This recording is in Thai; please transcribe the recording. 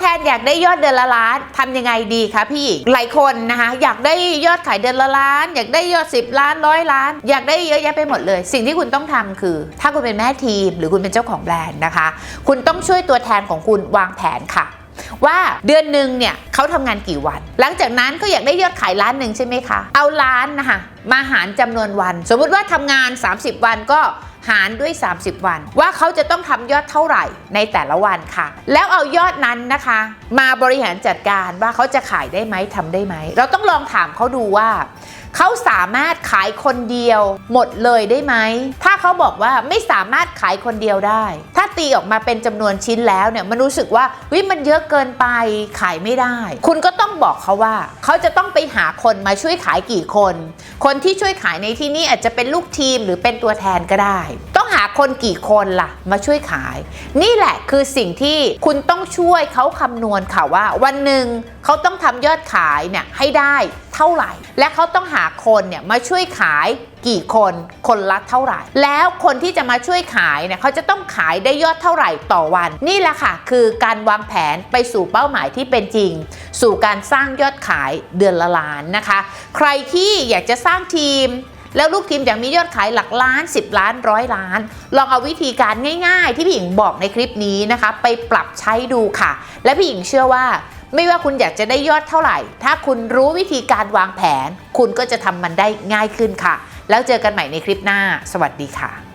แทนอยากได้ยอดเดือนละล้านทำยังไงดีคะพี่หลายคนนะคะอยากได้ยอดขายเดือนละล้าน อยากได้ยอด 10 ล้านร้อยล้าน อยากได้เยอะแยะไปหมดเลย สิ่งที่คุณต้องทำคือ ถ้าคุณเป็นแม่ทีม หรือคุณเป็นเจ้าของแบรนด์นะคะ คุณต้องช่วยตัวแทนของคุณวางแผนค่ะว่าเดือนหนึ่งเนี่ยเขาทำงานกี่วัน หลังจากนั้นก็อยากได้ยอดขายล้านหนึ่งใช่ไหมคะ เอาล้านนะคะมาหารจำนวนวัน สมมุติว่าทำงาน 30 วันก็ หารด้วย 30 วัน ว่าเขาจะต้องทำยอดเท่าไหร่ในแต่ละวันค่ะ แล้วเอายอดนั้นนะคะ มาบริหารจัดการว่าเขาจะขายได้ไหมทำได้ไหม เราต้องลองถามเขาดูว่า เขาสามารถขายคนเดียวหมดเลยได้ไหม ถ้าเขาบอกว่าไม่สามารถขายคนเดียวได้ถ้า ตีออกมาเป็นจำนวนชิ้นแล้วเนี่ยมันรู้สึกว่าวิมันเยอะเกินไปขายไม่ได้ คุณก็ต้องบอกเขาว่า เขาจะต้องไปหาคนมาช่วยขายกี่คน คนที่ช่วยขายในที่นี้อาจจะเป็นลูกทีมหรือเป็นตัวแทนก็ได้าคนกี่คนล่ะ มาช่วยขาย นี่แหละคือสิ่งที่คุณต้องช่วยเขาคำนวณค่ะว่า วันหนึ่งเขาต้องทำยอดขายเนี่ยให้ได้เท่าไหร่ และเขาต้องหาคนเนี่ยมาช่วยขายกี่คน คนละเท่าไหร่ แล้วคนที่จะมาช่วยขายเนี่ยเขาจะต้องขายได้ยอดเท่าไหร่ต่อวัน นี่แหละค่ะ คือการวางแผนไปสู่เป้าหมายที่เป็นจริง สู่การสร้างยอดขายเดือนละล้านนะคะ ใครที่อยากจะสร้างทีม แล้วลูกทีมอยากมียอดขายหลักล้าน 10 ล้านร้อยล้าน ลองเอาวิธีการง่าย ๆ ที่พี่หญิงบอกในคลิปนี้นะคะ ไปปรับใช้ดูค่ะ และพี่หญิงเชื่อว่า ไม่ว่าคุณอยากจะได้ยอดเท่าไหร่ ถ้าคุณรู้วิธีการวางแผน คุณก็จะทำมันได้ง่ายขึ้นค่ะ แล้วเจอกันใหม่ในคลิปหน้า สวัสดีค่ะ